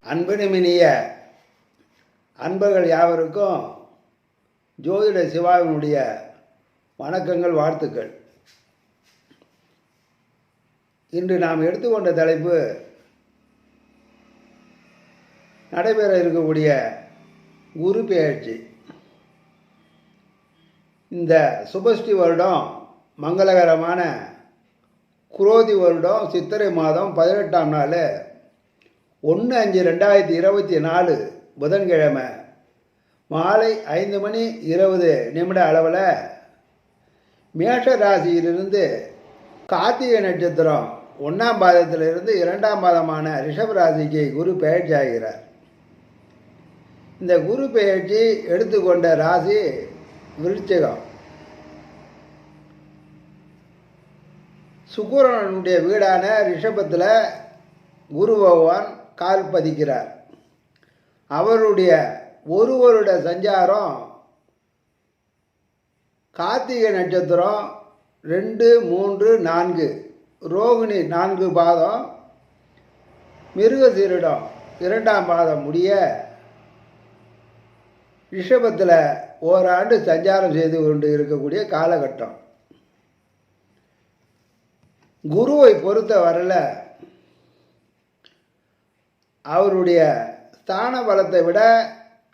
அன்புமினிய அன்பர்கள் யாவருக்கும் ஜோதிட சிவாவினுடைய வணக்கங்கள் வாழ்த்துக்கள். இன்று நாம் எடுத்துக்கொண்ட தலைப்பு நடைபெற இருக்கக்கூடிய குரு பெயர்ச்சி. இந்த சுபஸ்ரீ வருடம் மங்களகரமான குரோதி வருடம் சித்திரை மாதம் பதினெட்டாம் நாள். ஒன்று அஞ்சு ரெண்டாயிரத்தி இருபத்தி நாலு புதன்கிழமை. மாலை ஐந்து மணி இருபது நிமிட அளவில் மேஷ ராசியிலிருந்து கார்த்திகை நட்சத்திரம் ஒன்றாம் பாதத்திலிருந்து இரண்டாம் பாதமான ரிஷப் ராசிக்கு குரு பெயர்ச்சி ஆகிறார். இந்த குரு பெயர்ச்சி எடுத்துக்கொண்ட ராசி விருச்சிகம். சுக்கிரனுடைய வீடான ரிஷபத்தில் குரு பகவான் கால் பதிக்கிறார். அவருடைய ஒரு வருட சஞ்சாரம் கார்த்திகை நட்சத்திரம் ரெண்டு மூன்று நான்கு. ரோகிணி நான்கு பாதம் மிருகசீரிடம் இரண்டாம் பாதம் முடிய ரிஷபத்தில் ஓராண்டு சஞ்சாரம் செய்து கொண்டு இருக்கக்கூடிய காலகட்டம். குருவை பொறுத்த வரல அவருடைய ஸ்தான பலத்தை விட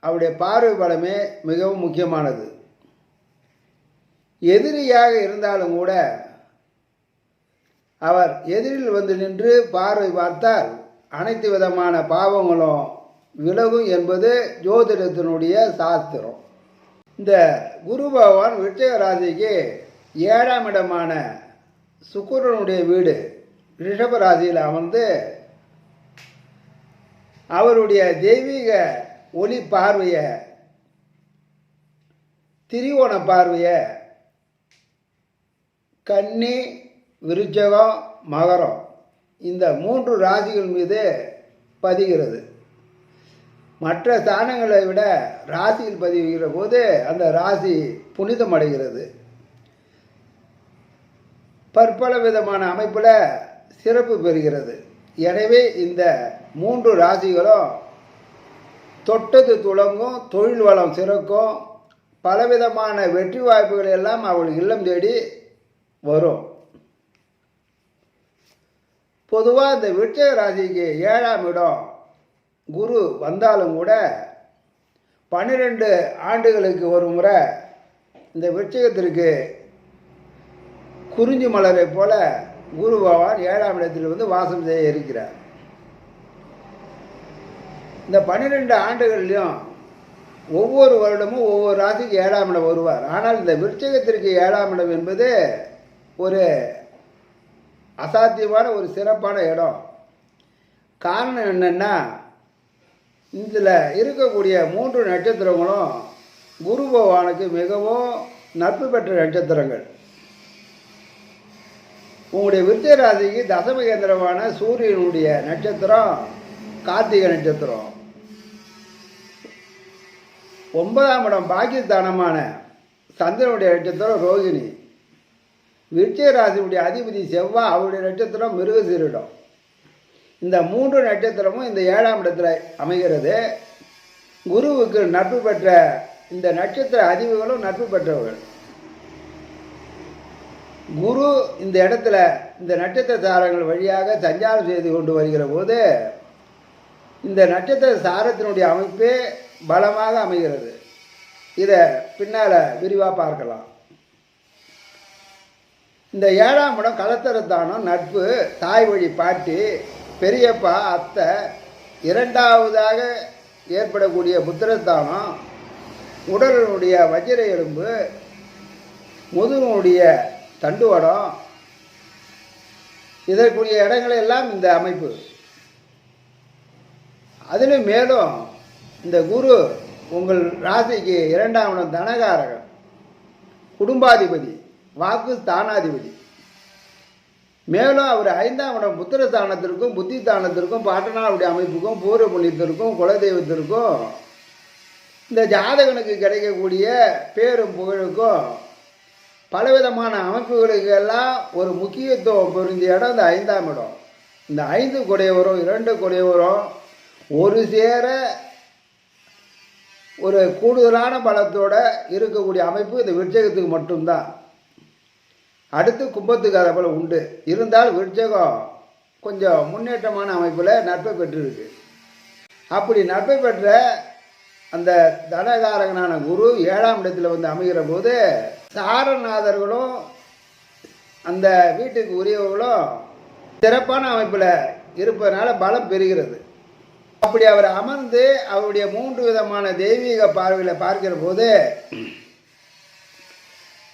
அவருடைய பார்வை பலமே மிகவும் முக்கியமானது. எதிரியாக இருந்தாலும் கூட அவர் எதிரில் வந்து நின்று பார்வை பார்த்தால் அனைத்து விதமான பாவங்களும் விலகும் என்பது ஜோதிடத்தினுடைய சாஸ்திரம். இந்த குரு பகவான் விருச்சிக ராசிக்கு ஏழாம் இடமான சுக்கிரனுடைய வீடு ரிஷப ராசியில் அமர்ந்து அவருடைய தெய்வீக ஒளி பார்வையை திரிவோண பார்வையை கன்னி விருச்சகம் மகரம் இந்த மூன்று ராசிகள் மீது பதிகிறது. மற்ற ஸ்தானங்களை விட ராசியில் பதிவுகிற போது அந்த ராசி புனிதம் அடைகிறது பற்பல விதமான அமைப்பில் சிறப்பு பெறுகிறது. எனவே இந்த மூன்று ராசிகளும் தொட்டது துளங்கும் தொழில் வளம் சிறக்கும் பலவிதமான வெற்றி வாய்ப்புகள் எல்லாம் அவள் இல்லம் தேடி வரும். பொதுவாக இந்த விருச்சிக ராசிக்கு ஏழாம் இடம் குரு வந்தாலும் கூட பன்னிரெண்டு ஆண்டுகளுக்கு ஒரு முறை இந்த விருச்சிகத்திற்கு குறிஞ்சி மலரை போல குரு பகவான் ஏழாம் இடத்தில் வந்து வாசம் செய்ய இருக்கிறார். இந்த பன்னிரெண்டு ஆண்டுகள்லையும் ஒவ்வொரு வருடமும் ஒவ்வொரு ராசிக்கு ஏழாம் இடம் வருவார். ஆனால் இந்த விருச்சகத்திற்கு ஏழாம் இடம் என்பது ஒரு அசாத்தியமான ஒரு சிறப்பான இடம். காரணம் என்னென்னா இதில் இருக்கக்கூடிய மூன்று நட்சத்திரங்களும் குரு பகவானுக்கு மிகவும் நட்பு பெற்ற நட்சத்திரங்கள். உங்களுடைய விருச்ச ராசிக்கு தசம கேந்திரமான சூரியனுடைய நட்சத்திரம் கார்த்திகை நட்சத்திரம். ஒன்பதாம் இடம் பாகிஸ்தானமான சந்திரனுடைய நட்சத்திரம் ரோகிணி. விருச்சிக ராசியுடைய அதிபதி செவ்வாய் அவருடைய நட்சத்திரம் மிருகசீரிடம். இந்த மூன்று நட்சத்திரமும் இந்த ஏழாம் இடத்துல அமைகிறது. குருவுக்கு நட்பு பெற்ற இந்த நட்சத்திர அதிபர்களும் நட்பு பெற்றவர்கள். குரு இந்த இடத்துல இந்த நட்சத்திர சாரங்கள் வழியாக சஞ்சாரம் செய்து கொண்டு வருகிற போது இந்த நட்சத்திர சாரத்தினுடைய அமைப்பே பலமாக அமைகிறது. இதை பின்னால் விரிவாக பார்க்கலாம். இந்த ஏழாம் இடம் கலத்தரத்தானம் நட்பு தாய் வழி பாட்டி பெரியப்பா அத்தை இரண்டாவதாக ஏற்படக்கூடிய புத்திரத்தானம் உடலினுடைய வஜ்ர எலும்பு முதுகனுடைய தண்டுவடம் இதற்குரிய இடங்கள் எல்லாம் இந்த அமைப்பு. அதிலும் மேலும் இந்த குரு உங்கள் ராசிக்கு இரண்டாம் இடம் தனகாரகம் குடும்பாதிபதி வாக்கு ஸ்தானாதிபதி. மேலும் அவர் ஐந்தாம் இடம் புத்திர ஸ்தானத்திற்கும் புத்தி ஸ்தானத்திற்கும் பாட்டனாவுடைய அமைப்புக்கும் பூர்வ புண்ணியத்திற்கும் குலதெய்வத்திற்கும் இந்த ஜாதகனுக்கு கிடைக்கக்கூடிய பேரும் புகழுக்கும் பலவிதமான அமைப்புகளுக்கு எல்லாம் ஒரு முக்கியத்துவம் பொருந்திய இடம் இந்த ஐந்தாம் இடம். இந்த ஐந்து குடையவரும் இரண்டு குடையவரும் ஒரு சேர ஒரு கூடுதலான பலத்தோட இருக்கக்கூடிய அமைப்பு இந்த விருட்சகத்துக்கு மட்டும்தான். அடுத்து கும்பத்துக்கு அதை போல் உண்டு. இருந்தால் விருட்சகம் கொஞ்சம் முன்னேற்றமான அமைப்பில் நட்பை பெற்றிருக்கு. அப்படி நட்பை பெற்ற அந்த தனகாரகனான குரு ஏழாம் இடத்துல வந்து அமைகிற போது சாரநாதர்களும் அந்த வீட்டுக்கு உரியவர்களும் சிறப்பான அமைப்பில் இருப்பதனால பலம் பெறுகிறது. அப்படி அவர் அமர்ந்து அவருடைய மூன்று விதமான தெய்வீக பார்வையில் பார்க்கிற போது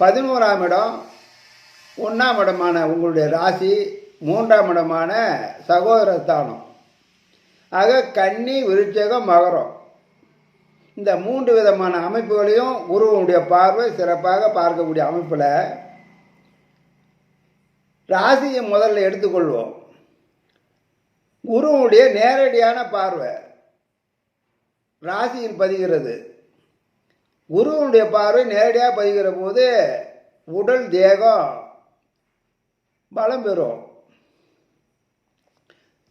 பதினோராம் இடம் ஒன்றாம் இடமான உங்களுடைய ராசி மூன்றாம் இடமான சகோதரஸ்தானம் ஆக கன்னி விருட்சகம் மகரம். இந்த மூன்று விதமான அமைப்புகளையும் குருவனுடைய பார்வை சிறப்பாக பார்க்கக்கூடிய அமைப்பில் ராசியை முதல்ல எடுத்துக்கொள்வோம். குருவனுடைய நேரடியான பார்வை ராசியில் பதிகிறது. குருவனுடைய பார்வை நேரடியாக பதிகிற போது உடல் தேகம் பலம் பெறும்.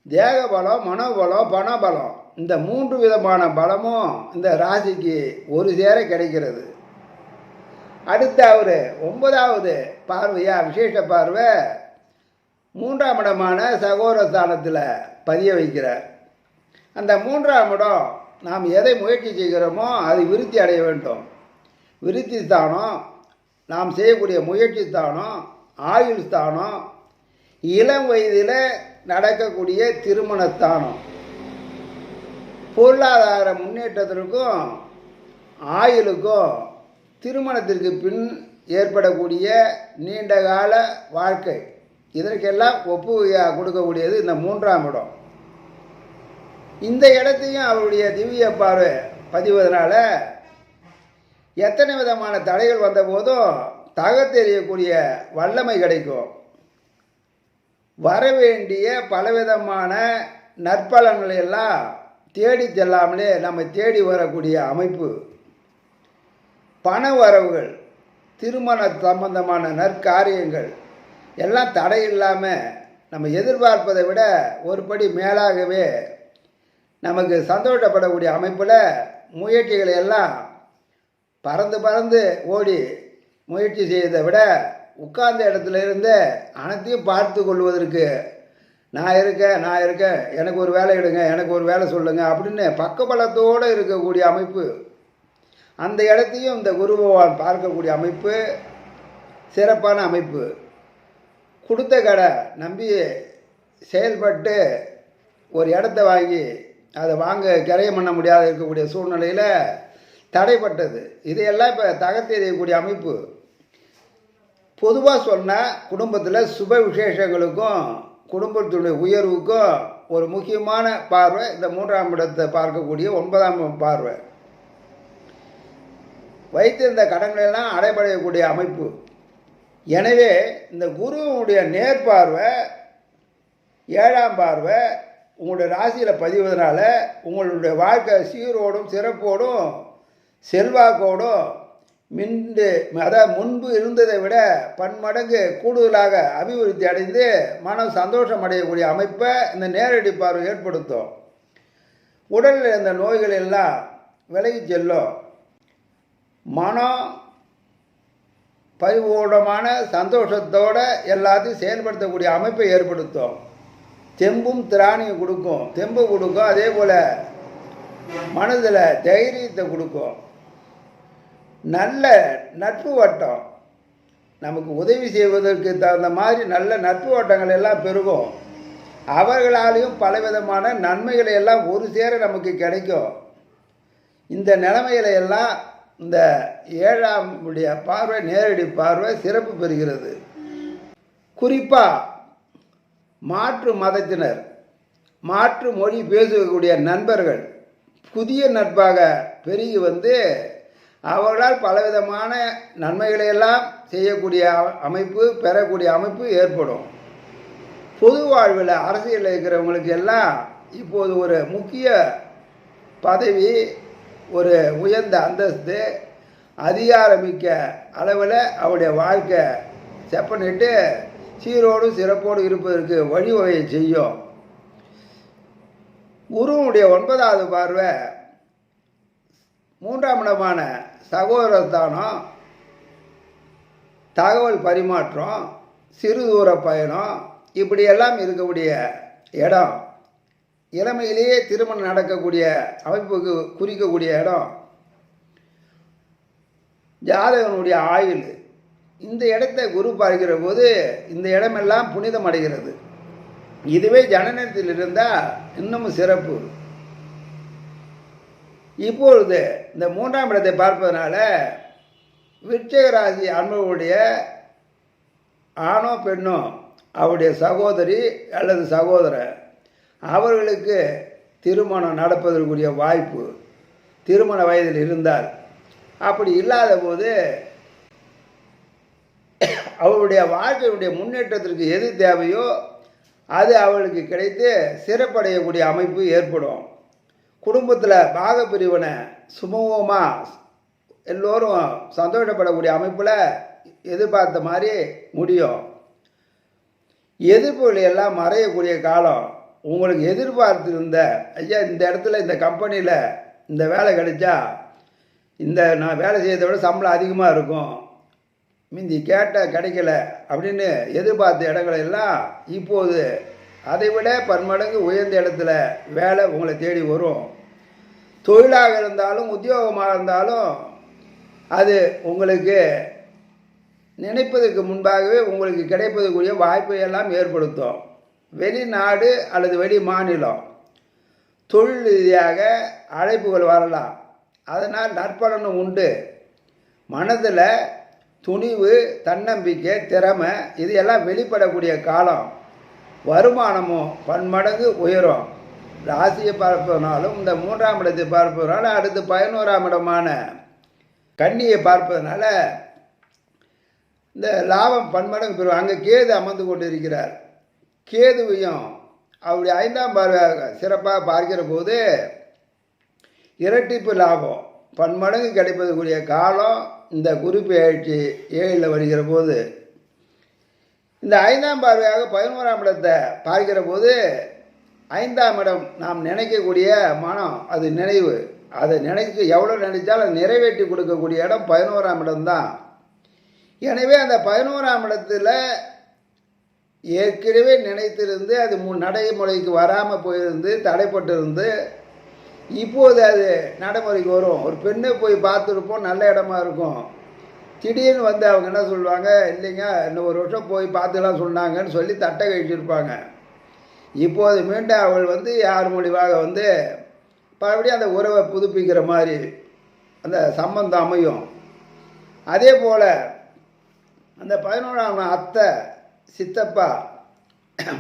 தேக பலம் மனோபலம் பணபலம். இந்த மூன்று விதமான பலமும் இந்த ராசிக்கு ஒரு சேர கிடைக்கிறது. அடுத்து அவர் ஒன்பதாவது பார்வையா விசேஷ பார்வை மூன்றாம் இடமான சகோதரஸ்தானத்தில் பதிய வைக்கிறார். அந்த மூன்றாம் இடம் நாம் எதை முயற்சி செய்கிறோமோ அது விருத்தி அடைய வேண்டும். விருத்தி ஸ்தானம் நாம் செய்யக்கூடிய முயற்சி ஸ்தானம் ஆயுள் ஸ்தானம் இளம் வயதில் நடக்கக்கூடிய திருமணஸ்தானம் பொருளாதார முன்னேற்றத்திற்கும் ஆயுளுக்கும் திருமணத்திற்கு பின் ஏற்படக்கூடிய நீண்டகால வாழ்க்கை. இதற்கெல்லாம் ஒப்புகையாக கொடுக்கக்கூடியது இந்த மூன்றாம் இடம். இந்த இடத்தையும் அவருடைய திவ்ய பார்வை பதிவதனால எத்தனை விதமான தடைகள் வந்த போதும் தகத்தெறியக்கூடிய வல்லமை கிடைக்கும். வரவேண்டிய பலவிதமான நற்பலன்களை எல்லாம் தேடி செல்லாமலே நம்ம தேடி வரக்கூடிய அமைப்பு. பண வரவுகள் திருமண சம்பந்தமான நற்காரியங்கள் எல்லாம் தடை இல்லாமல் நம்ம எதிர்பார்ப்பதை விட ஒரு படி மேலாகவே நமக்கு சந்தோஷப்படக்கூடிய அமைப்பில் முயற்சிகளை எல்லாம் பறந்து பறந்து ஓடி முயற்சி செய்வதை விட உட்கார்ந்த இடத்துல இருந்து அனைத்தையும் பார்த்து கொள்வதற்கு நான் இருக்கேன் நான் இருக்கேன் எனக்கு ஒரு வேலை எடுங்க எனக்கு ஒரு வேலை சொல்லுங்க அப்படின்னு பக்கபலத்தோடு இருக்கக்கூடிய அமைப்பு. அந்த இடத்தையும் இந்த குரு பகவான் பார்க்கக்கூடிய அமைப்பு சிறப்பான அமைப்பு. கொடுத்த கடை நம்பி செயல்பட்டு ஒரு இடத்த வாங்கி அதை வாங்க கிரையம் பண்ண முடியாத இருக்கக்கூடிய சூழ்நிலையில் தடைப்பட்டது. இதையெல்லாம் இப்போ தகர்த்தெறியக்கூடிய அமைப்பு. பொதுவாக சொன்னால் குடும்பத்தில் சுப விசேஷங்களுக்கும் குடும்பத்துடைய உயர்வுக்கும் ஒரு முக்கியமான பார்வை இந்த மூன்றாம் இடத்தை பார்க்கக்கூடிய ஒன்பதாம் பார்வை. வைத்திருந்த கடன்களெல்லாம் அடைபடையக்கூடிய அமைப்பு. எனவே இந்த குருவனுடைய நேர்பார்வை ஏழாம் பார்வை உங்களுடைய ராசியில் பதிவதனால உங்களுடைய வாழ்க்கை சீரோடும் சிறப்போடும் செல்வாக்கோடும் மின்று அதாவது முன்பு இருந்ததை விட பன்மடங்கு கூடுதலாக அபிவிருத்தி அடைந்து மனம் சந்தோஷம் அடையக்கூடிய அமைப்பை இந்த நேரடி பார்வை ஏற்படுத்தும். உடலில் இருந்த நோய்கள் எல்லாம் விலகி செல்லும். மனம் பரிபூர்ணமான சந்தோஷத்தோட எல்லாத்தையும் செயல்படுத்தக்கூடிய அமைப்பை ஏற்படுத்தும். தெம்பும் திராணியும் கொடுக்கும். தெம்பு கொடுக்கும் அதே போல் மனதில் தைரியத்தை கொடுக்கும். நல்ல நட்பு வட்டம். நமக்கு உதவி செய்வதற்கு தகுந்த மாதிரி நல்ல நட்பு வட்டங்கள் எல்லாம் பெருகும். அவர்களாலேயும் பலவிதமான நன்மைகளை எல்லாம் ஒரு சேர நமக்கு கிடைக்கும். இந்த நிலைமைகளை எல்லாம் இந்த ஏழாம் உடைய பார்வை நேரடி பார்வை சிறப்பு பெறுகிறது. குறிப்பாக மாற்று மதத்தினர் மாற்று மொழி பேசக்கூடிய நண்பர்கள் புதிய நட்பாக பெருகி வந்து அவர்களால் பலவிதமான நன்மைகளை எல்லாம் செய்யக்கூடிய அமைப்பு பெறக்கூடிய அமைப்பு ஏற்படும். பொது வாழ்வில் அரசியலில் இருக்கிறவங்களுக்கு எல்லாம் இப்போது ஒரு முக்கிய பதவி ஒரு உயர்ந்த அந்தஸ்து அதிகாரமிக்க அளவில் அவருடைய வாழ்க்கை செப்பனிட்டு சீரோடு சிறப்போடு இருப்பதற்கு வழிவகை செய்யும். குருவனுடைய ஒன்பதாவது பார்வை மூன்றாம் இடமான சகோதரஸ்தானம் தகவல் பரிமாற்றம் சிறு தூர பயணம் இப்படியெல்லாம் இருக்கக்கூடிய இடம். இளமையிலேயே திருமணம் நடக்கக்கூடிய அமைப்புக்கு குறிக்கக்கூடிய இடம். ஜாதகனுடைய ஆயுள். இந்த இடத்தை குரு பார்க்கிற போது இந்த இடமெல்லாம் புனிதம் அடைகிறது இதுவே ஜனனத்தில் இருந்தால் இன்னமும் சிறப்பு. இப்பொழுது இந்த மூன்றாம் இடத்தை பார்ப்பதனால விருச்சிக ராசி அன்பர்களுடைய ஆணோ பெண்ணோ அவருடைய சகோதரி அல்லது சகோதரர் அவர்களுக்கு திருமணம் நடப்பதற்குரிய வாய்ப்பு திருமண வயதில் இருந்தால் அப்படி இல்லாத போது அவருடைய வாழ்க்கையுடைய முன்னேற்றத்திற்கு எது தேவையோ அது அவளுக்கு கிடைத்து சிறப்படையக்கூடிய அமைப்பு ஏற்படும். குடும்பத்தில் பாகப்பிரிவினை சுமூகமாக எல்லோரும் சந்தோஷப்படக்கூடிய அமைப்பில் எதிர்பார்த்த மாதிரி முடியும். எதிர்ப்புகள் எல்லாம் மறையக்கூடிய காலம். உங்களுக்கு எதிர்பார்த்துருந்த ஐயா இந்த இடத்துல இந்த கம்பெனியில் இந்த வேலை கிடைச்சா இந்த நான் வேலை செய்யறதை விட சம்பளம் அதிகமாக இருக்கும். மிந்தி கேட்ட கிடைக்கல அப்படின்னு எதிர்பார்த்த இடங்கள் எல்லாம் இப்போது அதை விட பன்மடங்கு உயர்ந்த இடத்துல வேலை உங்களை தேடி வரும். தொழிலாக இருந்தாலும் உத்தியோகமாக இருந்தாலும் அது உங்களுக்கு நினைப்பதற்கு முன்பாகவே உங்களுக்கு கிடைப்பதற்குரிய வாய்ப்பை எல்லாம் ஏற்படுத்தும். வெளிநாடு அல்லது வெளி மாநிலம். தொழில் ரீதியாக அழைப்புகள் வரலாம். அதனால் நற்பலனும் உண்டு. மனதில் துணிவு தன்னம்பிக்கை திறமை இது எல்லாம் வெளிப்படக்கூடிய காலம். வருமானமும் பன்மடங்கு உயரும். ராசியை பார்ப்பதனாலும் இந்த மூன்றாம் இடத்தை பார்ப்பதனால அடுத்து பதினோராம் இடமான கன்னியை பார்ப்பதனால இந்த லாபம் பன்மடங்கு பெறும். அங்கே கேது அமர்ந்து கொண்டு இருக்கிறார் கேதுவையும் அவருடைய ஐந்தாம் பார்வையாக சிறப்பாக பார்க்கிற போது இரட்டிப்பு லாபம் பன்மடங்கு கிடைப்பதற்குரிய காலம் இந்த குறிப்பு பெயர்ச்சி ஏழில் வருகிற போது. இந்த ஐந்தாம் பார்வையாக பதினோராம் இடத்தை பார்க்கிற போது ஐந்தாம் இடம் நாம் நினைக்கக்கூடிய மனம் அது நினைவு. அதை நினைக்க எவ்வளோ நினைச்சாலும் அதை நிறைவேற்றி கொடுக்கக்கூடிய இடம் பதினோராம் இடம்தான். எனவே அந்த பதினோராம் இடத்துல ஏற்கனவே நினைத்திருந்து அது மு நடைமுறைக்கு வராமல் போயிருந்து தடைப்பட்டிருந்து இப்போது அது நடைமுறைக்கு வரும். ஒரு பெண்ணை போய் பார்த்துருப்போம் நல்ல இடமா இருக்கும். திடீர்னு வந்து அவங்க என்ன சொல்லுவாங்க இல்லைங்க இன்னும் ஒரு வருஷம் போய் பார்த்துலாம் சொன்னாங்கன்னு சொல்லி தட்டை கழிச்சிருப்பாங்க. இப்போது மீண்டும் அவள் வந்து யார் மூலியமாக வந்து மறுபடியும் அந்த உறவை புதுப்பிக்கிற மாதிரி அந்த சம்பந்தம் அமையும். அதே போல் அந்த பதினோராம் அத்தை சித்தப்பா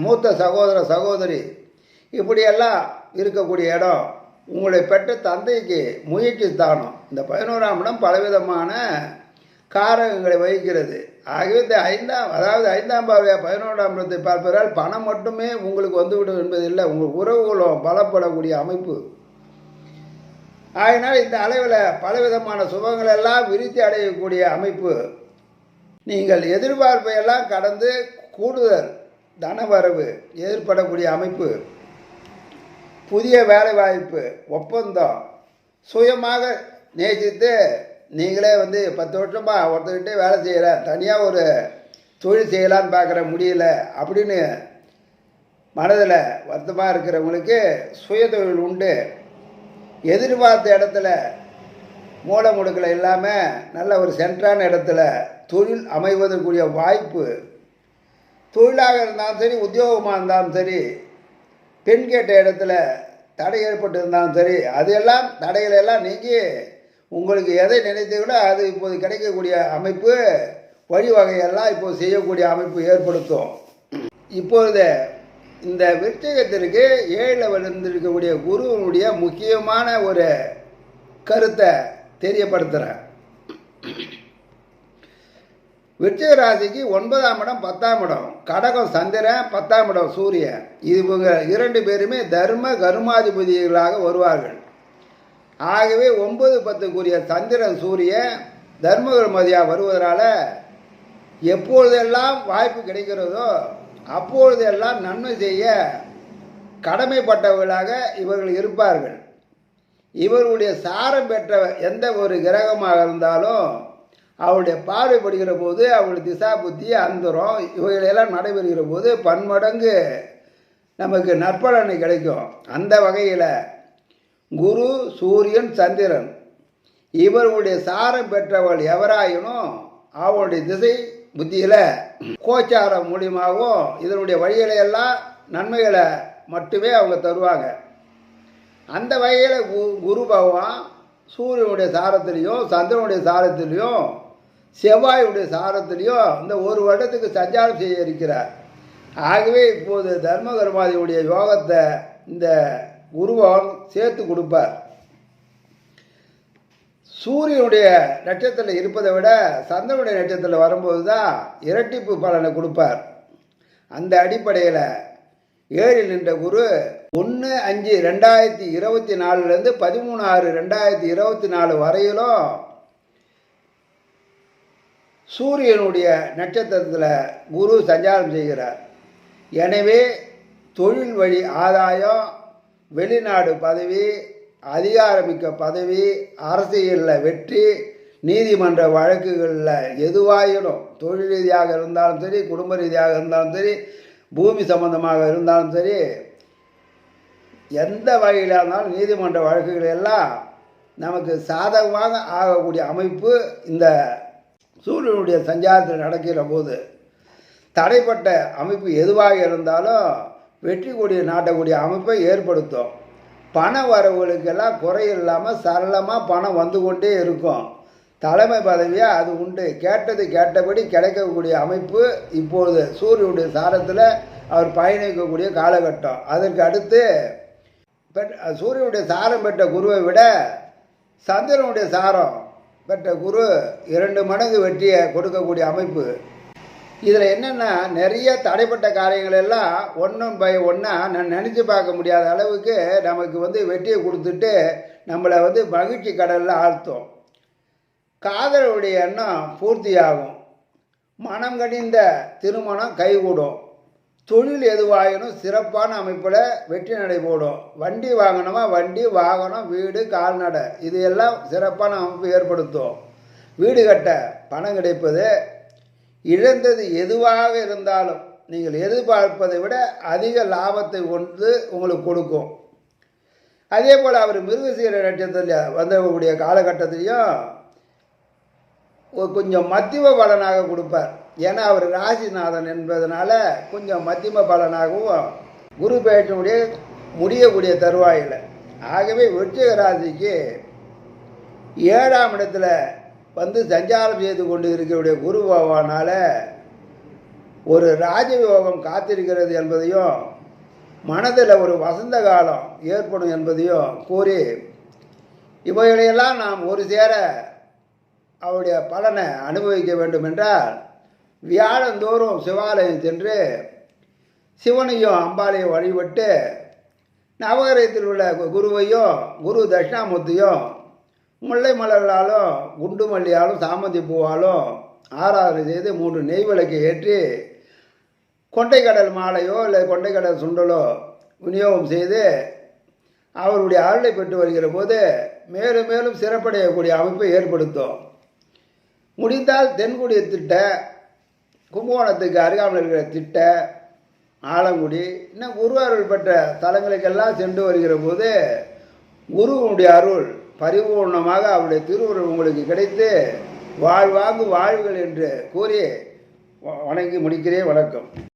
மூத்த சகோதர சகோதரி இப்படியெல்லாம் இருக்கக்கூடிய இடம் உங்களை பெற்ற தந்தைக்கு முயற்சி தானம். இந்த பதினோராம் இடம் பலவிதமான காரகங்களை வகிக்கிறது. ஆகவே இந்த ஐந்தாம் அதாவது ஐந்தாம் பார்வையா பதினோராம் இடத்தை பார்ப்பதால் பணம் மட்டுமே உங்களுக்கு வந்துவிடும் என்பதில்லை. உங்கள் உறவுகளும் பலப்படக்கூடிய அமைப்பு. ஆகினால் இந்த அளவில் பலவிதமான சுபங்கள் எல்லாம் விருத்தி அடையக்கூடிய அமைப்பு. நீங்கள் எதிர்பார்ப்பை எல்லாம் கடந்து கூடுதல் தனவரவு ஏற்படக்கூடிய அமைப்பு. புதிய வேலைவாய்ப்பு ஒப்பந்தம் சுயமாக நேசித்து நீங்களே வந்து பத்து வருஷமாக ஒருத்தர்கிட்டே வேலை செய்கிற தனியாக ஒரு தொழில் செய்யலான்னு பார்க்குற முடியல அப்படின்னு மனதில் வருத்தமாக இருக்கிறவங்களுக்கு சுய தொழில் உண்டு. எதிர்பார்த்த இடத்துல மூல முடுக்கில் இல்லாமல் நல்ல ஒரு சென்றான இடத்துல தொழில் அமைவதற்குரிய வாய்ப்பு. தொழிலாக இருந்தாலும் சரி உத்தியோகமாக இருந்தாலும் சரி பெண் கேட்ட இடத்துல தடை ஏற்பட்டு இருந்தாலும் சரி அதையெல்லாம் தடைகளை எல்லாம் நீங்கி உங்களுக்கு எதை நினைத்தீங்களோ அது இப்போது கிடைக்கக்கூடிய அமைப்பு வழிவகையெல்லாம் இப்போது செய்யக்கூடிய அமைப்பு ஏற்படுத்தும். இப்பொழுது இந்த விருச்சகத்திற்கு ஏழில் வளர்ந்திருக்கக்கூடிய குருவனுடைய முக்கியமான ஒரு கருத்தை தெரியப்படுத்துகிறேன் விருச்சிக ராசிக்கு ஒன்பதாம் இடம் பத்தாம் இடம். கடகம் சந்திரன் பத்தாம் இடம் சூரியன். இவங்க இரண்டு பேருமே தர்ம கருமாதிபதிகளாக வருவார்கள். ஆகவே ஒன்பது பத்துக்குரிய சந்திரன் சூரியன் தர்மகர்மதியாக வருவதனால எப்பொழுதெல்லாம் வாய்ப்பு கிடைக்கிறதோ அப்பொழுதெல்லாம் நன்மை செய்ய கடமைப்பட்டவர்களாக இவர்கள் இருப்பார்கள். இவர்களுடைய சாரம் பெற்ற எந்த ஒரு கிரகமாக இருந்தாலும் அவருடைய பார்வைப்படுகிற போது அவருடைய திசா புத்தி அந்தரம் இவைகளெல்லாம் நடைபெறுகிற போது பன்மடங்கு நமக்கு நற்பலனை கிடைக்கும். அந்த வகையில் குரு சூரியன் சந்திரன். இவர்களுடைய சாரம் பெற்றவள் எவராயினும் அவளுடைய திசை புத்தியில் கோச்சாரம் மூலியமாகவும் இதனுடைய வழிகளை எல்லாம் நன்மைகளை மட்டுமே அவங்க தருவாங்க. அந்த வகையில் கு குரு பகவான் சூரியனுடைய சாரத்திலையும் சந்திரனுடைய சாரத்திலையும் செவ்வாயுடைய சாரத்திலையும் இந்த ஒரு வருடத்துக்கு சஞ்சாரம் செய்ய இருக்கிறார். ஆகவே இப்போது தர்மகர்மாதியுடைய யோகத்தை இந்த குருவான் சேர்த்து கொடுப்பார். சூரியனுடைய நட்சத்திரத்தில் இருப்பதை விட சந்திரனுடைய நட்சத்திரத்தில் வரும்போது தான் இரட்டிப்பு பலனை கொடுப்பார். அந்த அடிப்படையில் ஏழில் நின்ற குரு ஒன்று அஞ்சு ரெண்டாயிரத்தி இருபத்தி நாலுலேருந்து பதிமூணு ஆறு ரெண்டாயிரத்தி இருபத்தி நாலு வரையிலும் சூரியனுடைய நட்சத்திரத்தில் குரு சஞ்சாரம் செய்கிறார். எனவே தொழில் வழி ஆதாயம் வெளிநாடு பதவி அதிகாரமிக்க பதவி அரசியலில் வெற்றி நீதிமன்ற வழக்குகளில் எதுவாயினும் தொழில் ரீதியாக இருந்தாலும் சரி குடும்ப ரீதியாக இருந்தாலும் சரி பூமி சம்பந்தமாக இருந்தாலும் சரி எந்த வகையில் இருந்தாலும் நீதிமன்ற வழக்குகள் எல்லாம் நமக்கு சாதகமாக ஆகக்கூடிய அமைப்பு இந்த சூரியனுடைய சஞ்சாரத்தில் நடக்கிற போது தடைப்பட்ட அமைப்பு எதுவாக இருந்தாலும் வெற்றி கூடிய நாட்டக்கூடிய அமைப்பை ஏற்படுத்தும். பண வரவுகளுக்கெல்லாம் குறை இல்லாமல் சரளமாக பணம் வந்து கொண்டே இருக்கும். தலைமை பதவியாக அது உண்டு. கேட்டது கேட்டபடி கிடைக்கக்கூடிய அமைப்பு இப்பொழுது சூரியனுடைய சாரத்தில் அவர் பயணிக்கக்கூடிய காலகட்டம். அதற்கு அடுத்து பெற்ற சூரியனுடைய சாரம் பெற்ற குருவை விட சந்திரனுடைய சாரம் பெற்ற குரு இரண்டு மடங்கு வெற்றியை கொடுக்கக்கூடிய அமைப்பு. இதில் என்னென்னா நிறைய தடைப்பட்ட காரியங்கள் எல்லாம் ஒன்றும் பை ஒன்றா நான் நினச்சி பார்க்க முடியாத அளவுக்கு நமக்கு வந்து வெற்றியை கொடுத்துட்டு நம்மளை வந்து மகிழ்ச்சி கடலில் ஆழ்த்தும். காதலுடைய எண்ணம் பூர்த்தியாகும். மனம் கடிந்த திருமணம் கைகூடும். தொழில் எதுவாயினும் சிறப்பான அமைப்பில் வெற்றி நடை போடும். வண்டி வாங்கணுமா? வண்டி வாகனம் வீடு கால்நடை இது எல்லாம் சிறப்பான அமைப்பு ஏற்படுத்தும். வீடு கட்ட பணம் கிடைப்பது இழந்தது எதுவாக இருந்தாலும் நீங்கள் எதிர்பார்ப்பதை விட அதிக லாபத்தை கொண்டு உங்களுக்கு கொடுக்கும். அதே போல் அவர் மிருகசீர நட்சத்திரத்தில் வந்தக்கூடிய காலகட்டத்திலையும் கொஞ்சம் மத்தியம பலனாக கொடுப்பார். ஏன்னா அவர் ராசிநாதன் என்பதனால கொஞ்சம் மத்தியம பலனாகவும் குரு பேச்சினுடைய முடியக்கூடிய தருவாயில் ஆகவே விருச்சிக ராசிக்கு ஏழாம் இடத்துல வந்து சஞ்சாரம் செய்து கொண்டு இருக்கக்கூடிய குரு பகவானால் ஒரு ராஜயோகம் காத்திருக்கிறது என்பதையும் மனதில் ஒரு வசந்த காலம் ஏற்படும் என்பதையும் கூறி இவைகளையெல்லாம் நாம் ஒரு சேர அவருடைய பலனை அனுபவிக்க வேண்டும் என்றால் வியாழந்தோறும் சிவாலயம் சென்று சிவனையும் அம்பாளையும் வழிபட்டு நவகரத்தில் உள்ள குருவையும் குரு தட்சிணாமூர்த்தியும் முல்லை மலர்களாலும் குண்டு மல்லியாலும் சாமந்தி பூவாலும் ஆராதனை செய்து மூன்று நெய் விளக்கு ஏற்றி கொண்டைக்கடல் மாலையோ இல்லை கொண்டைக்கடல் சுண்டலோ விநியோகம் செய்து அவருடைய அருளை பெற்று வருகிற போது மேலும் மேலும் சிறப்படையக்கூடிய அமைப்பை ஏற்படுத்தும். முடிந்தால் தென்குடி திட்ட கும்பகோணத்துக்கு அருகாமல் இருக்கிற திட்ட ஆலங்குடி இன்னும் குரு அருள் பெற்ற தலங்களுக்கெல்லாம் சென்று வருகிற போது குருவனுடைய அருள் பரிபூர்ணமாக அவருடைய திருவுருள் உங்களுக்கு கிடைத்து வாழ்வாங்கு வாழ்வுகள் என்று கூறி வ- வணங்கி முடிக்கிறேன். வணக்கம்.